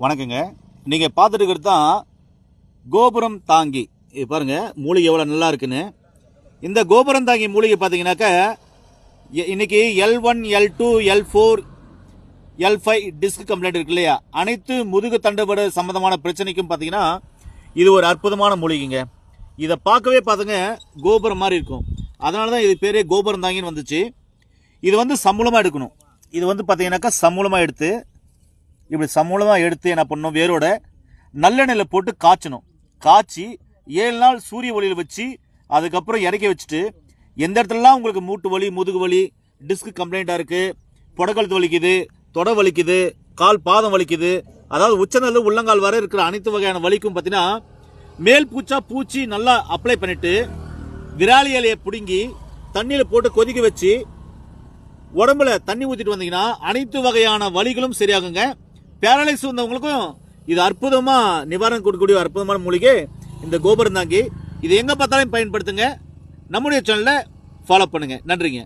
வணக்கங்க. நீங்கள் பார்த்துட்டு இருக்கிறது தான் கோபுரம் தாங்கி. இது பாருங்க மூலிகை எவ்வளோ நல்லா இருக்குன்னு. இந்த கோபுரம் தாங்கி மூலிகை பார்த்தீங்கன்னாக்கா இ- இன்னைக்கு L one L two L four L five disc complaint இருக்கு இல்லையா? அனைத்து முதுகு தண்டுபாடு சம்மந்தமான பிரச்சனைக்கும் பார்த்தீங்கன்னா இது ஒரு அற்புதமான மூலிகைங்க. இதை பார்க்கவே பார்த்துங்க கோபுரம் மாதிரி இருக்கும். அதனால தான் இது பேரே கோபுரம் தாங்கின்னு வந்துச்சு. இது வந்து சமூலமாக எடுக்கணும். இது வந்து பார்த்தீங்கன்னாக்கா சமூலமாக எடுத்து இப்படி சமூலமாக எடுத்து என்ன பண்ணணும் வேரோட நல்லெண்ணெயில் போட்டு காய்ச்சணும். காய்ச்சி ஏழு நாள் சூரிய ஒளியில் வச்சு அதுக்கப்புறம் இறக்கி வச்சுட்டு எந்த இடத்துலலாம் உங்களுக்கு மூட்டு வலி முதுகு வலி டிஸ்க் கம்ப்ளைண்ட்டாக இருக்குது புடக்கழுத்து வலிக்குது தொடை வலிக்குது கால் பாதம் வலிக்குது அதாவது உச்சநல்லு உள்ளங்கால் வரை இருக்கிற அனைத்து வகையான வலிக்கும் பார்த்தீங்கன்னா மேல் பூச்சா பூச்சி நல்லா அப்ளை பண்ணிட்டு விராலி இலையை பிடுங்கி தண்ணியில் போட்டு கொதிக்க வச்சு உடம்புல தண்ணி ஊற்றிட்டு வந்தீங்கன்னா அனைத்து வகையான வலிகளும் சரியாகுங்க. பேரலைஸ் வந்தவங்களுக்கும் இது அற்புதமாக நிவாரணம் கொடுக்கக்கூடிய அற்புதமான மூலிகை இந்த கோபுரம் தாங்கி. இது எங்கே பார்த்தாலும் பயன்படுத்துங்க. நம்முடைய சேனலை ஃபாலோ பண்ணுங்கள் நன்றிங்க.